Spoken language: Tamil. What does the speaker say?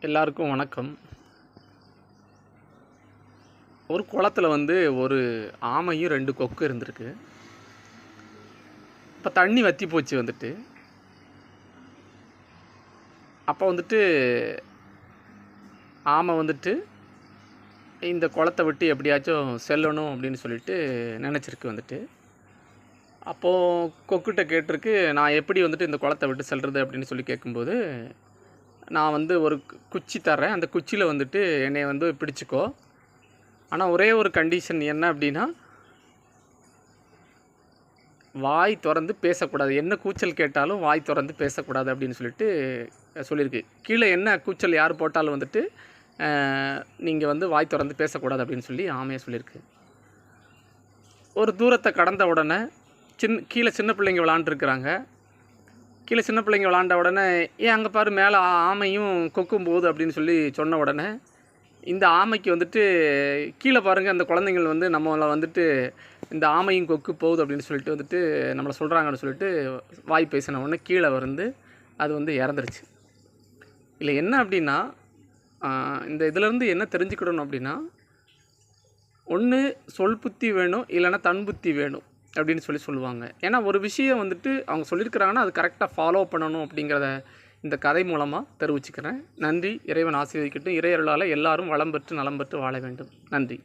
எல்லாருக்கும் வணக்கம். ஒரு குளத்துல வந்து ஒரு ஆமையும் ரெண்டு கொக்கு இருந்திருக்கு. இப்போ தண்ணி வற்றி போச்சு வந்துட்டு. அப்போ வந்துட்டு ஆமை வந்துட்டு இந்த குளத்தை விட்டு எப்படியாச்சும் செல்லணும் அப்படின்னு சொல்லிட்டு நினச்சிருக்கு வந்துட்டு. அப்போது கொக்குகிட்ட கேட்டிருக்கு நான் எப்படி வந்துட்டு இந்த குளத்தை விட்டு செல்றது? அப்படின்னு சொல்லி கேட்கும்போது நான் வந்து ஒரு கு- குச்சி தர்றேன். அந்த குச்சியில் வந்துட்டு என்னை வந்து பிடிச்சிக்கோ. ஆனால் ஒரே ஒரு கண்டிஷன் என்ன அப்படின்னா வாய் திறந்து பேசக்கூடாது. என்ன கூச்சல் கேட்டாலும் வாய் திறந்து பேசக்கூடாது அப்படின்னு சொல்லிட்டு சொல்லியிருக்கு. கீழே என்ன கூச்சல் யார் போட்டாலும் வந்துட்டு நீங்கள் வந்து வாய் திறந்து பேசக்கூடாது அப்படின்னு சொல்லி ஆமையாக சொல்லியிருக்கு. ஒரு தூரத்தை கடந்த உடனே சின் கீழே சின்ன பிள்ளைங்க விளாண்டுருக்குறாங்க கீழே சின்ன பிள்ளைங்க விளாண்ட உடனே ஏன் அங்கே பாரு மேலே ஆமையும் கொக்கும் போகுது அப்படின்னு சொல்லி சொன்ன உடனே இந்த ஆமைக்கு வந்துட்டு கீழே பாருங்கள் அந்த குழந்தைங்கள் வந்து நம்மளை வந்துட்டு இந்த ஆமையும் கொக்கு போகுது அப்படின்னு சொல்லிட்டு வந்துட்டு நம்மளை சொல்கிறாங்கன்னு சொல்லிட்டு வாய் பேசின உடனே கீழே வந்து அது வந்து இறந்துருச்சு. இல்லை என்ன அப்படின்னா இந்த இதிலேருந்து என்ன தெரிஞ்சுக்கிடணும் அப்படின்னா ஒன்று சொல் புத்தி வேணும் இல்லைன்னா தன் புத்தி வேணும். அப்படின்னு சொல்லி சொல்லுவாங்க. ஏன்னா ஒரு விஷயம் வந்துட்டு அவங்க சொல்லியிருக்கிறாங்கன்னா அது கரெக்டாக ஃபாலோ பண்ணணும் அப்படிங்கிறத இந்த கதை மூலமாக தெரிவிச்சுக்கிறேன். நன்றி. இறைவன் ஆசீர்வதிக்கட்டும். இறையருளால் எல்லாரும் வளம் பெற்று நலம் பெற்று வாழ வேண்டும். நன்றி.